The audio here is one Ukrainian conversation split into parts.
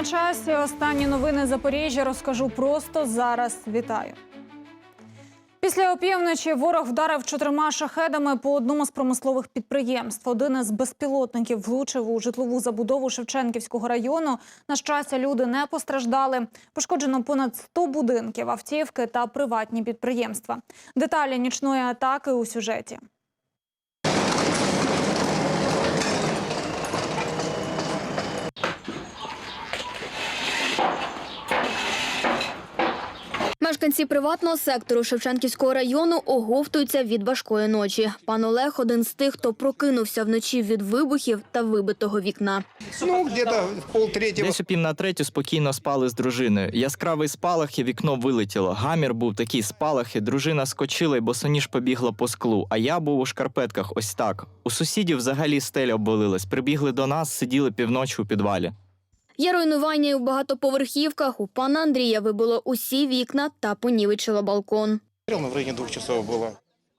на часі. Останні новини Запоріжжя розкажу просто зараз. Вітаю. Після опівночі ворог вдарив чотирма шахедами по одному з промислових підприємств. Один із безпілотників влучив у житлову забудову Шевченківського району. На щастя, люди не постраждали. Пошкоджено понад 100 будинків, автівки та приватні підприємства. Деталі нічної атаки у сюжеті. Мешканці приватного сектору Шевченківського району оговтуються від важкої ночі. Пан Олег один з тих, хто прокинувся вночі від вибухів та вибитого вікна. Ну, где-то в. Десь о пів на третю спокійно спали з дружиною. Яскравий спалах і вікно вилетіло. Гамір був такий спалахи. Дружина скочила і босоніж побігла по склу. А я був у шкарпетках. Ось так. У сусідів взагалі стеля обвалилась. Прибігли до нас, сиділи півночі у підвалі. Є руйнування і в багатоповерхівках. У пана Андрія вибило усі вікна та понівечило балкон. В районі часов было.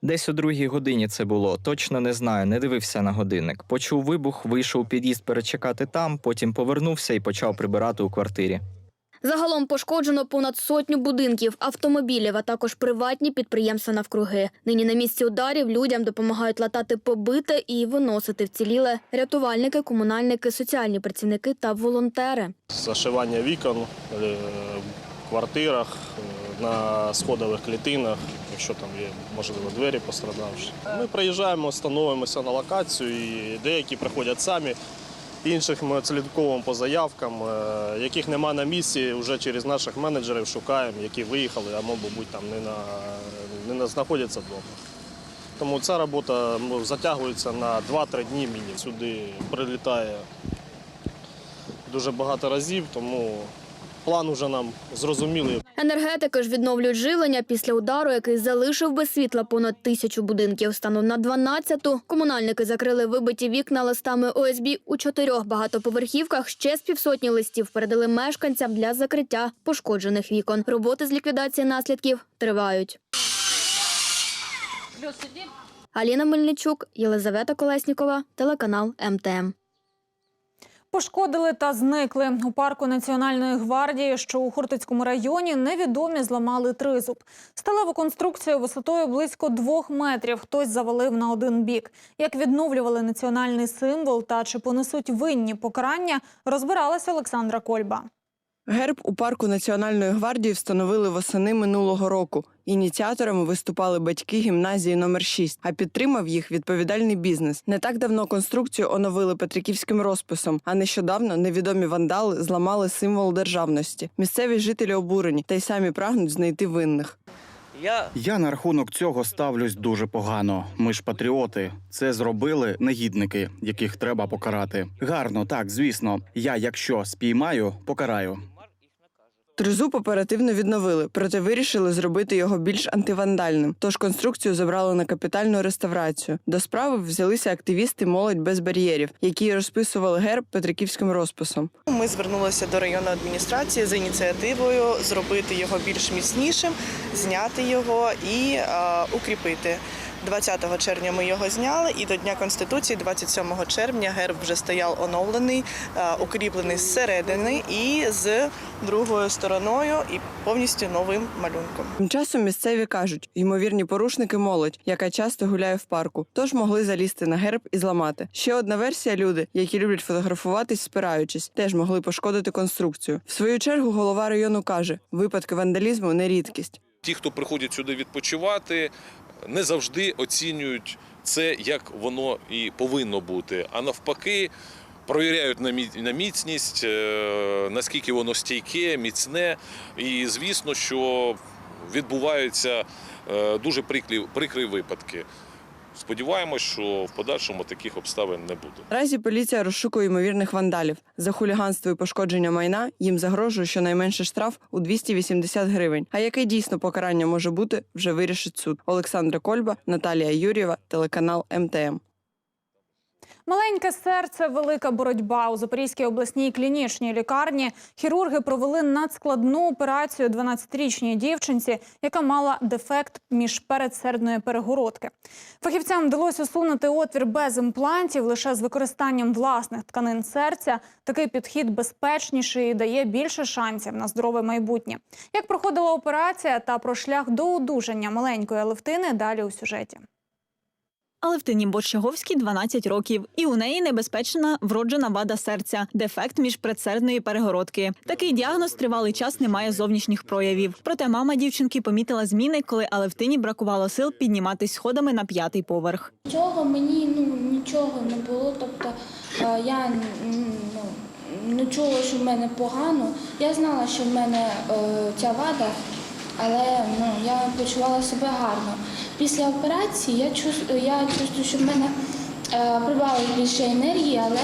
Десь о другій годині це було. Точно не знаю, не дивився на годинник. Почув вибух, вийшов у під'їзд перечекати там, потім повернувся і почав прибирати у квартирі. Загалом пошкоджено понад сотню будинків, автомобілів, а також приватні підприємства навкруги. Нині на місці ударів людям допомагають латати побите і виносити вціліле рятувальники, комунальники, соціальні працівники та волонтери. зашивання вікон е, в квартирах, е, на сходових клітинах, якщо там є, можливо, двері пострадавші. Ми приїжджаємо, становимося на локацію, і деякі приходять самі, інших ми відслідковуємо по заявкам, е, яких нема на місці, вже через наших менеджерів шукаємо, які виїхали, а мабуть там не, на, не на, знаходяться вдома. Тому ця робота затягується на 2-3 дні мінімум. Сюди прилітає дуже багато разів, тому план уже нам зрозумілий. Енергетики ж відновлюють живлення після удару, який залишив без світла понад тисячу будинків. Станом на 12-ту комунальники закрили вибиті вікна листами ОСБ у чотирьох багатоповерхівках. Ще з півсотні листів передали мешканцям для закриття пошкоджених вікон. Роботи з ліквідації наслідків тривають. Аліна Мельничук, Єлизавета Колеснікова, телеканал МТМ. Пошкодили та зникли у парку Національної гвардії, що у Хортицькому районі невідомі зламали тризуб. Сталеву конструкцію висотою близько двох метрів хтось завалив на один бік. Як відновлювали національний символ та чи понесуть винні покарання, розбиралася Олександра Кольба. Герб у парку Національної гвардії встановили восени минулого року. Ініціаторами виступали батьки гімназії номер 6 а підтримав їх відповідальний бізнес. Не так давно конструкцію оновили петриківським розписом, а нещодавно невідомі вандали зламали символ державності. Місцеві жителі обурені та й самі прагнуть знайти винних. Я на рахунок цього ставлюсь дуже погано. Ми ж патріоти. Це зробили негідники, яких треба покарати. Гарно, так, звісно. Я, якщо спіймаю, покараю. Тризуб оперативно відновили, проте вирішили зробити його більш антивандальним. Тож конструкцію забрали на капітальну реставрацію. До справи взялися активісти молодь без бар'єрів, які розписували герб петриківським розписом. Ми звернулися до районної адміністрації з ініціативою зробити його більш міцнішим, зняти його і е, укріпити. 20 червня ми його зняли, і до Дня Конституції, 27 червня, герб вже стояв оновлений, е, укріплений зсередини і з другою стороною, і повністю новим малюнком. Тим часом місцеві кажуть, ймовірні порушники молодь, яка часто гуляє в парку, тож могли залізти на герб і зламати. Ще одна версія люди, які люблять фотографуватись, спираючись, теж могли пошкодити конструкцію. В свою чергу голова району каже, випадки вандалізму не рідкість. Ті, хто приходять сюди відпочивати, не завжди оцінюють це, як воно і повинно бути. А навпаки, провіряють на міцність, е, наскільки воно стійке, міцне. І звісно, що відбуваються е, дуже прикрі, прикрі випадки. Сподіваємось, що в подальшому таких обставин не буде. Наразі поліція розшукує ймовірних вандалів. За хуліганство і пошкодження майна їм загрожує щонайменше штраф у 280 гривень. А яке дійсно покарання може бути, вже вирішить суд. Олександра Кольба, Наталія Юрєва, телеканал МТМ. Маленьке серце, велика боротьба у Запорізькій обласній клінічній лікарні. Хірурги провели надскладну операцію 12-річній дівчинці, яка мала дефект міжпередсердної перегородки. Фахівцям вдалося усунути отвір без імплантів лише з використанням власних тканин серця. Такий підхід безпечніший і дає більше шансів на здорове майбутнє. Як проходила операція та про шлях до одужання маленької Алевтини далі у сюжеті. Алевтині Борщаговській 12 років, і у неї небезпечна вроджена вада серця, дефект міжпредсердної перегородки. Такий діагноз тривалий час не має зовнішніх проявів. Проте мама дівчинки помітила зміни, коли Алевтині бракувало сил підніматись сходами на п'ятий поверх. Цього мені ну нічого не було. Тобто е, я ну, не чула, що в мене погано. Я знала, що в мене е, ця вада, але ну, я почувала себе гарно. Після операції я чувствую, я чувствую, що в мене е, прибавилось більше енергії, але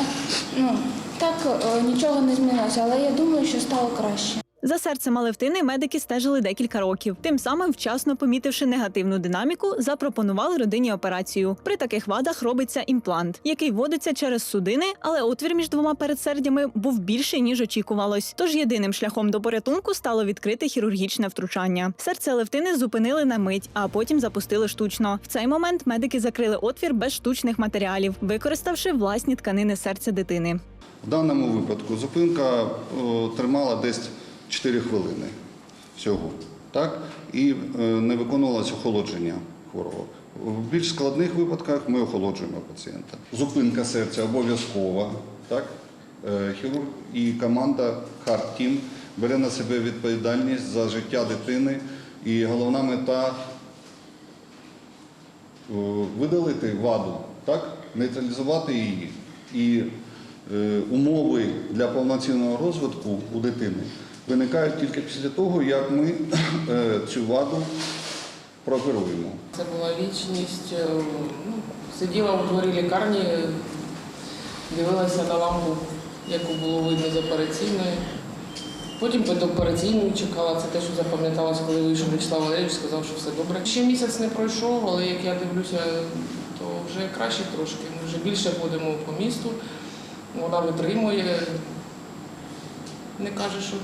ну, так е, нічого не змінилося. Але я думаю, що стало краще. За серцем Алевтини медики стежили декілька років. Тим самим, вчасно помітивши негативну динаміку, запропонували родині операцію. При таких вадах робиться імплант, який вводиться через судини, але отвір між двома передсердями був більший ніж очікувалось. Тож єдиним шляхом до порятунку стало відкрите хірургічне втручання. Серце Алевтини зупинили на мить, а потім запустили штучно. В цей момент медики закрили отвір без штучних матеріалів, використавши власні тканини серця дитини. В даному випадку зупинка о, тримала десь 4 хвилини всього, так? і е, не виконувалося охолодження хворого. В більш складних випадках ми охолоджуємо пацієнта. Зупинка серця обов'язкова, так? Е, Хірург і команда Hard Team бере на себе відповідальність за життя дитини. І головна мета е, видалити ваду, так? нейтралізувати її. І умови для повноцінного розвитку у дитини виникають тільки після того, як ми е, цю ваду прооперуємо. Це була вічність. е, Ну, сиділа у дворі лікарні, дивилася на лампу, яку було видно з операційної. Потім під чекала. Це те, що запам'яталось, коли вийшов Вячеслав Валерійович, сказав, що все добре. Ще місяць не пройшов, але як я дивлюся, то вже краще трошки. Ми вже більше ходимо по місту, вона витримує, не каже, що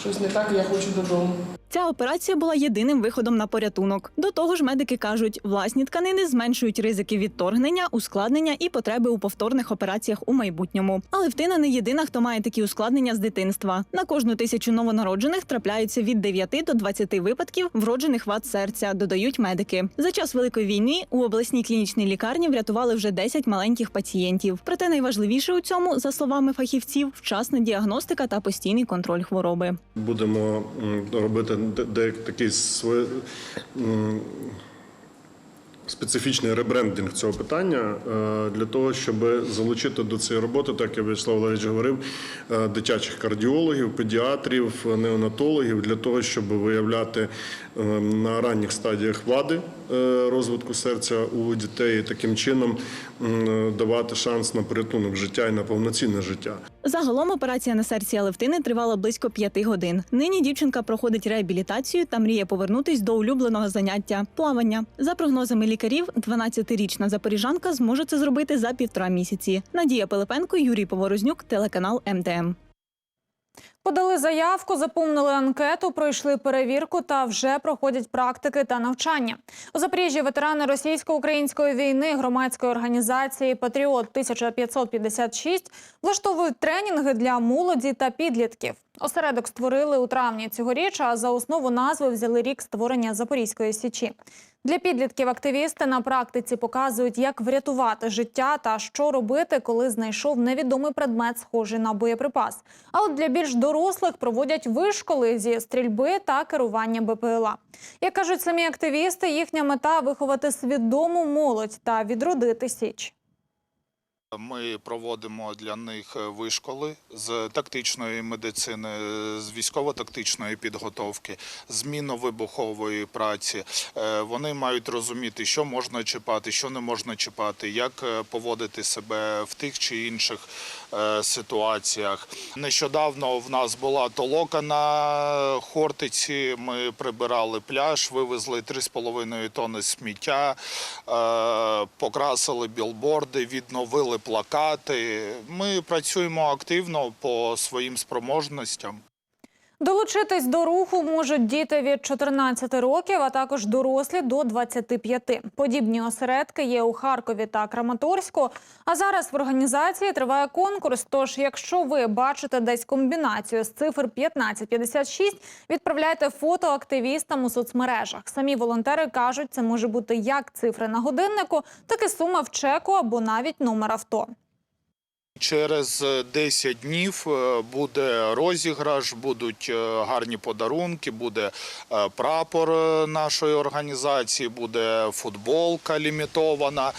щось не так, я хочу додому. Ця операція була єдиним виходом на порятунок. До того ж, медики кажуть, власні тканини зменшують ризики відторгнення, ускладнення і потреби у повторних операціях у майбутньому. Але втина не єдина, хто має такі ускладнення з дитинства. На кожну тисячу новонароджених трапляються від 9 до 20 випадків вроджених вад серця, додають медики. За час великої війни у обласній клінічній лікарні врятували вже 10 маленьких пацієнтів. Проте найважливіше у цьому, за словами фахівців, вчасна діагностика та постійний контроль хвороби. Будемо робити де- такий своє, специфічний ребрендинг цього питання е, для того, щоб залучити до цієї роботи, так як Вячеслав Валерійович говорив, е, дитячих кардіологів, педіатрів, неонатологів для того, щоб виявляти е, на ранніх стадіях вади е, розвитку серця у дітей і таким чином давати шанс на порятунок життя і на повноцінне життя. Загалом операція на серці Алевтини тривала близько п'яти годин. Нині дівчинка проходить реабілітацію та мріє повернутись до улюбленого заняття плавання. За прогнозами лікарів, 12-річна запоріжанка зможе це зробити за півтора місяці. Надія Пилипенко, Юрій Поворознюк, телеканал МТМ. Подали заявку, заповнили анкету, пройшли перевірку та вже проходять практики та навчання. У Запоріжжі ветерани російсько-української війни громадської організації Патріот 1556 влаштовують тренінги для молоді та підлітків. Осередок створили у травні цьогоріч, а за основу назви взяли рік створення Запорізької січі. Для підлітків активісти на практиці показують, як врятувати життя та що робити, коли знайшов невідомий предмет, схожий на боєприпас. А от для більш дорослих проводять вишколи зі стрільби та керування БПЛА. Як кажуть самі активісти, їхня мета виховати свідому молодь та відродити січ. Ми проводимо для них вишколи з тактичної медицини, з військово-тактичної підготовки, з мінно-вибухової праці. Е, Вони мають розуміти, що можна чіпати, що не можна чіпати, як е, поводити себе в тих чи інших е, ситуаціях. Нещодавно в нас була толока на Хортиці. Ми прибирали пляж, вивезли 3,5 тонни сміття, е, покрасили білборди, відновили плакати. Ми працюємо активно по своїм спроможностям. Долучитись до руху можуть діти від 14 років, а також дорослі до 25. Подібні осередки є у Харкові та Краматорську. А зараз в організації триває конкурс. Тож, якщо ви бачите десь комбінацію з цифр 1556, відправляйте фото активістам у соцмережах. Самі волонтери кажуть, це може бути як цифри на годиннику, так і сума в чеку або навіть номер авто. Через е, 10 днів е, буде розіграш, будуть е, гарні подарунки, буде е, прапор е, нашої організації, буде футболка лімітована.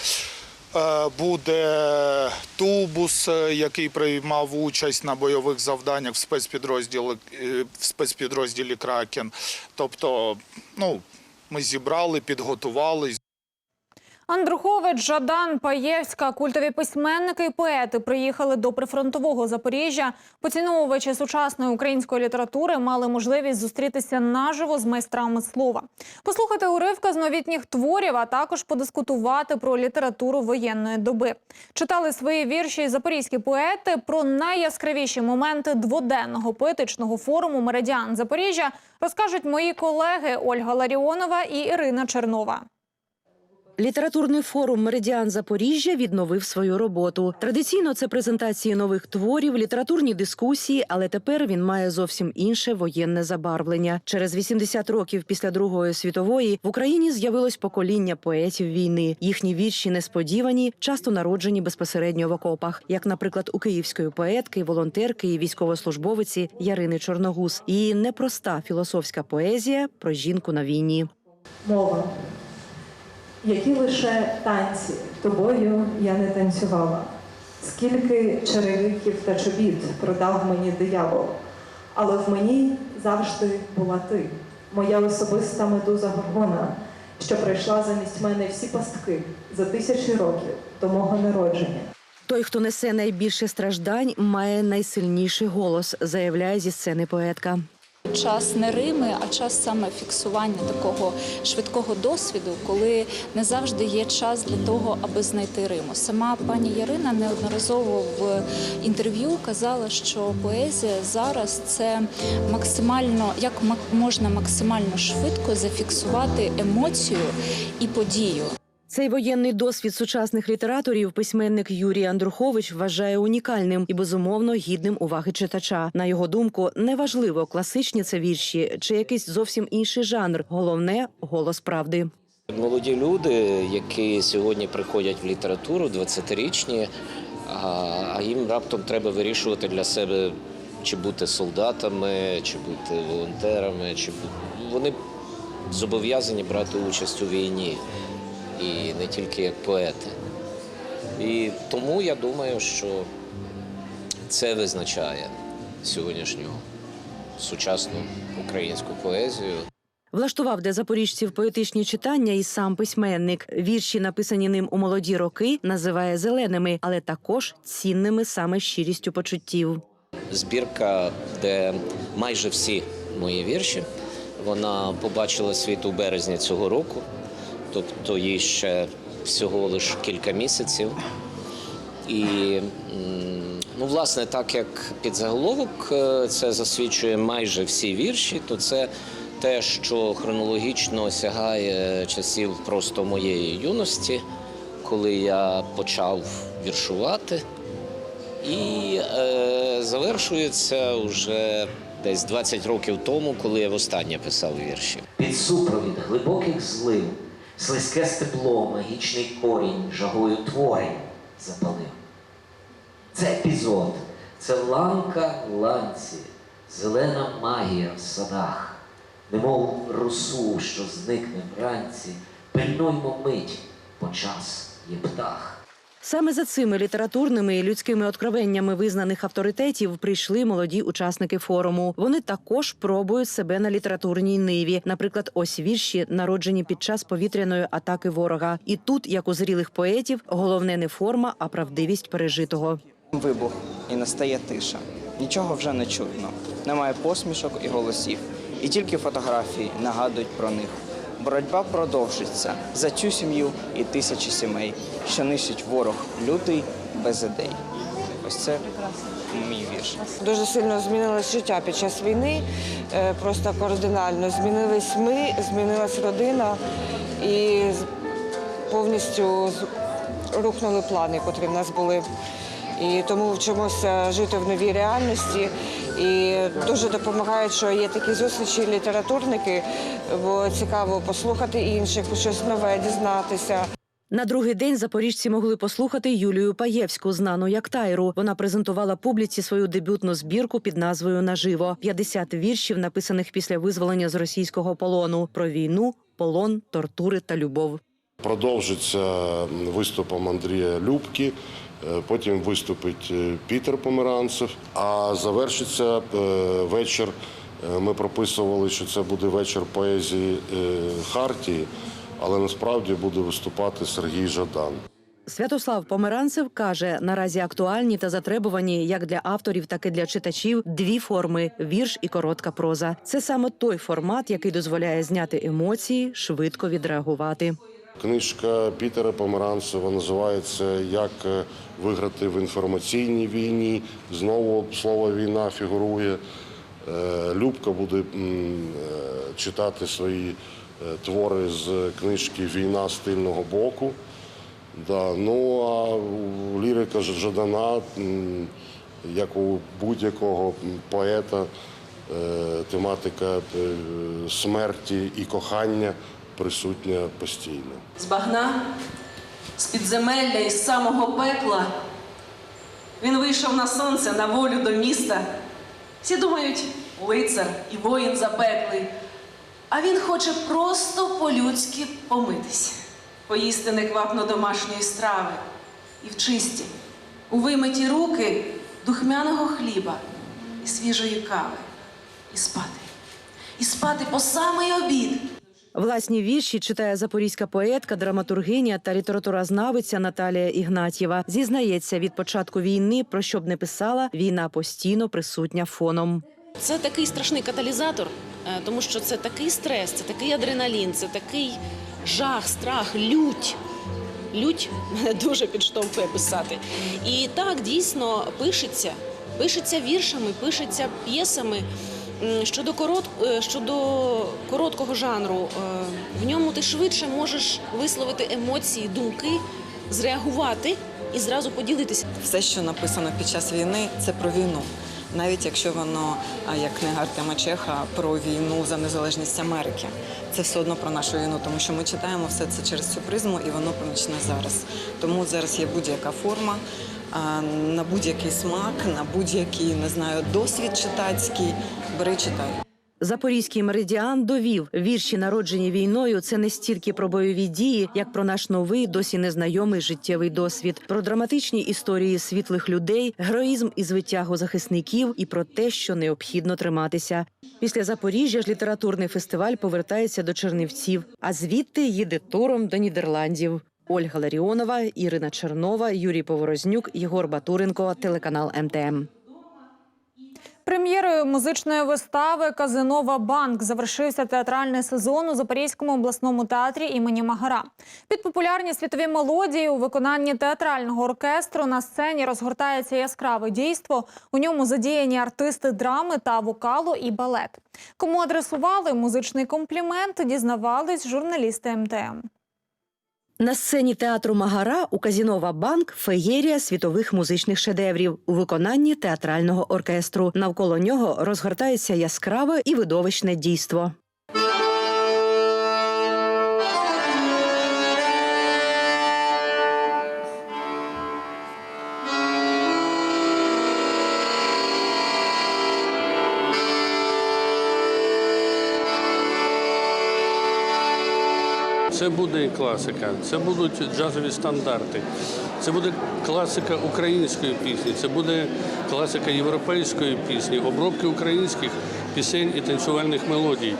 е, Буде тубус, е, який приймав участь на бойових завданнях в спецпідрозділі, е, в спецпідрозділі Кракен. Тобто, ну, ми зібрали, підготували. Андрухович, Жадан, Паєвська, культові письменники і поети приїхали до прифронтового Запоріжжя. Поціновувачі сучасної української літератури мали можливість зустрітися наживо з майстрами слова, послухати уривка з новітніх творів, а також подискутувати про літературу воєнної доби. Читали свої вірші запорізькі поети про найяскравіші моменти дводенного поетичного форуму Меридіан Запоріжжя. Розкажуть мої колеги Ольга Ларіонова і Ірина Чернова. Літературний форум Меридіан Запоріжжя відновив свою роботу. Традиційно це презентації нових творів, літературні дискусії, але тепер він має зовсім інше воєнне забарвлення. Через 80 років після Другої світової в Україні з'явилось покоління поетів війни. Їхні вірші несподівані, часто народжені безпосередньо в окопах, як, наприклад, у київської поетки, волонтерки і військовослужбовиці Ярини Чорногуз. Її непроста філософська поезія про жінку на війні. Мова. Які лише танці тобою я не танцювала, скільки черевиків та чобіт продав мені диявол, але в мені завжди була ти, моя особиста медуза горгона, що пройшла замість мене всі пастки за тисячі років до мого народження. Той, хто несе найбільше страждань, має найсильніший голос, заявляє зі сцени поетка. Час не Рими, а час саме фіксування такого швидкого досвіду, коли не завжди є час для того, аби знайти Риму. Сама пані Ярина неодноразово в інтерв'ю казала, що поезія зараз це максимально як можна максимально швидко зафіксувати емоцію і подію. Цей воєнний досвід сучасних літераторів письменник Юрій Андрухович вважає унікальним і безумовно гідним уваги читача. На його думку, неважливо, класичні це вірші чи якийсь зовсім інший жанр. Головне голос правди. Молоді люди, які сьогодні приходять в літературу, 20-річні, а їм раптом треба вирішувати для себе, чи бути солдатами, чи бути волонтерами, чи вони зобов'язані брати участь у війні і не тільки як поети. І тому я думаю, що це визначає сьогоднішню сучасну українську поезію. Влаштував для запоріжців поетичні читання і сам письменник. Вірші, написані ним у молоді роки, називає зеленими, але також цінними саме щирістю почуттів. збірка, де майже всі мої вірші. Вона побачила світ у березні цього року, тобто їй ще всього лише кілька місяців. І ну, власне, так як під заголовок е, це засвідчує майже всі вірші, то це те, що хронологічно сягає часів просто моєї юності, коли я почав віршувати. І е, завершується вже десь 20 років тому, коли я востаннє писав вірші. Під супровід глибоких злив, слизьке степло, магічний корінь, жагою творень запалив. Це епізод, це ланка ланці, зелена магія в садах, немов росу, що зникне вранці, пильнуймо мить, бо час є птах. Саме за цими літературними і людськими откровеннями визнаних авторитетів прийшли молоді учасники форуму. Вони також пробують себе на літературній ниві. Наприклад, ось вірші, народжені під час повітряної атаки ворога. І тут, як у зрілих поетів, головне не форма, а правдивість пережитого. Вибух і настає тиша. Нічого вже не чутно. Немає посмішок і голосів. І тільки фотографії нагадують про них. Боротьба продовжиться за цю сім'ю і тисячі сімей, що нищить ворог лютий без ідей. Ось це мій вірш. Дуже сильно змінилось життя під час війни, е, просто кардинально. Змінились ми, змінилась родина і повністю рухнули плани, котрі в нас були. І тому вчимося жити в новій реальності. І дуже допомагає, що є такі зустрічі, літературники, бо цікаво послухати інших, щось нове дізнатися. На другий день запоріжці могли послухати Юлію Паєвську, знану як Тайру. Вона презентувала публіці свою дебютну збірку під назвою Наживо 50 віршів, написаних після визволення з російського полону про війну, полон, тортури та любов. Продовжиться виступом Андрія Любки, потім виступить е, Пітер Померанцев, а завершиться е, вечір. е, Ми прописували, що це буде вечір поезії е, Хартії, але насправді буде виступати Сергій Жадан. Святослав Померанцев каже: наразі актуальні та затребувані як для авторів, так і для читачів дві форми вірш і коротка проза. Це саме той формат, який дозволяє зняти емоції, швидко відреагувати. Книжка Пітера Померанцева називається Як е, виграти в інформаційній війні. Знову слово війна фігурує. Е, Любка буде е, читати свої твори з книжки Війна з тильного боку. Да. Ну а лірика Жадана, як у будь-якого поета, тематика смерті і кохання присутня постійно. з багна, з підземелля і з самого пекла. Він вийшов на сонце, на волю до міста. Всі думають, лицар і воїн запеклий. А він хоче просто по-людськи помитись, поїсти неквапно домашньої страви і в чисті, у вимиті руки духмяного хліба і свіжої кави, і спати, і спати по самий обід. Власні вірші читає запорізька поетка, драматургиня та літературознавиця Наталія Ігнатьєва. Зізнається, від початку війни, про що б не писала, війна постійно присутня фоном. Це такий страшний каталізатор, е, тому що це такий стрес, це такий адреналін, це такий жах, страх, лють. Лють мене дуже підштовхує писати. І так дійсно пишеться, пишеться віршами, пишеться п'єсами. Щодо, корот... е, щодо короткого жанру, е, в ньому ти швидше можеш висловити емоції, думки, зреагувати і зразу поділитися. Все, що написано під час війни, це про війну. Навіть якщо воно, як книга Артема Чеха, про війну за незалежність Америки, це все одно про нашу війну, тому що ми читаємо все це через цю призму, і воно помічне зараз. Тому зараз є будь-яка форма на будь-який смак, на будь-який не знаю досвід читацький. Бери читай. Запорізький меридіан довів вірші, народжені війною, це не стільки про бойові дії, як про наш новий, досі незнайомий життєвий досвід, про драматичні історії світлих людей, героїзм і звитягу захисників, і про те, що необхідно триматися. Після Запоріжжя ж літературний фестиваль повертається до Чернівців, а звідти їде туром до Нідерландів. Ольга Ларіонова, Ірина Чернова, Юрій Поворознюк, Єгор Батуренко, телеканал МТМ. Прем'єрою музичної вистави Казинова Банк завершився театральний сезон у Запорізькому обласному театрі імені Магара. Під популярні світові мелодії у виконанні театрального оркестру на сцені розгортається яскраве дійство. У ньому задіяні артисти драми та вокалу і балет. Кому адресували музичний комплімент, дізнавались журналісти МТМ. На сцені театру Магара у Казінова Банк феєрія світових музичних шедеврів у виконанні театрального оркестру. Навколо нього розгортається яскраве і видовищне дійство. Це буде класика, це будуть джазові стандарти, це буде класика української пісні, це буде класика європейської пісні, обробки українських пісень і танцювальних мелодій,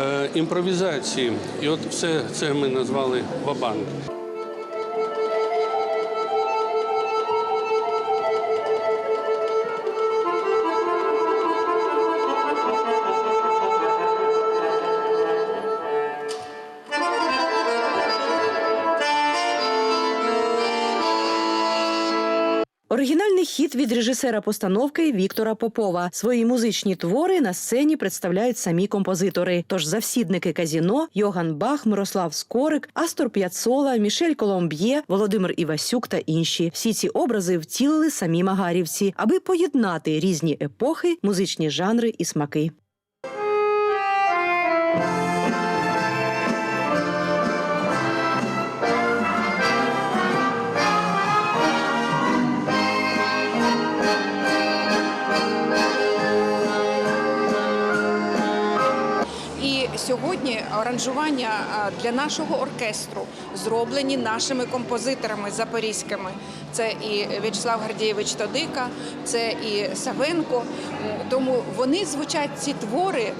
е, імпровізації. І от все це ми назвали Вабанк. Хіт від режисера постановки Віктора Попова. Свої музичні твори на сцені представляють самі композитори. Тож завсідники казіно Йоган Бах, Мирослав Скорик, Астор П'яцола, Мішель Коломб'є, Володимир Івасюк та інші. Всі ці образи втілили самі магарівці, аби поєднати різні епохи, музичні жанри і смаки. Сьогодні аранжування для нашого оркестру зроблені нашими композиторами запорізькими. Це і В'ячеслав Гордієвич Тодика, це і Савенко. Тому вони звучать ці твори.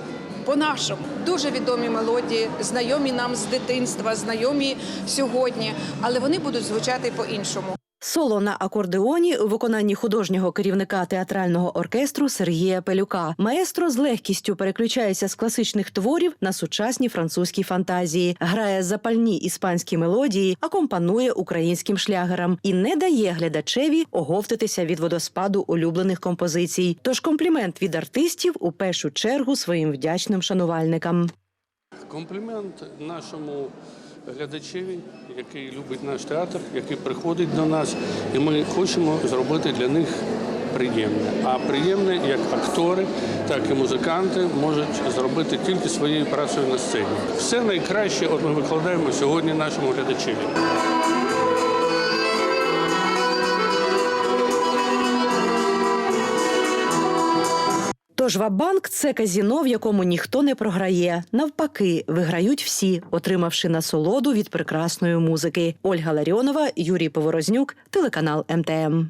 По-нашому дуже відомі мелодії, знайомі нам з дитинства, знайомі сьогодні, але вони будуть звучати по-іншому. Соло на акордеоні у виконанні художнього керівника театрального оркестру Сергія Пелюка. Маестро з легкістю переключається з класичних творів на сучасні французькі фантазії, грає запальні іспанські мелодії, акомпанує українським шлягерам і не дає глядачеві оговтатися від водоспаду улюблених композицій. Тож комплімент від артистів у першу чергу своїм вдячним шанувальникам. Комплімент нашому глядачеві, який любить наш театр, який приходить до нас, і ми хочемо зробити для них приємне. А приємне як актори, так і музиканти можуть зробити тільки своєю працею на сцені. Все найкраще от ми викладаємо сьогодні нашому глядачеві. Тож Вабанк це казіно, в якому ніхто не програє. Навпаки, виграють всі, отримавши насолоду від прекрасної музики. Ольга Ларіонова, Юрій Поворознюк, телеканал МТМ.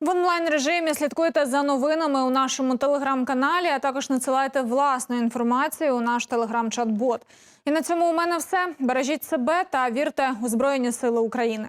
В онлайн режимі слідкуйте за новинами у нашому телеграм-каналі, а також надсилайте власну інформацію у наш телеграм-чат-бот. І на цьому у мене все. Бережіть себе та вірте у Збройні Сили України.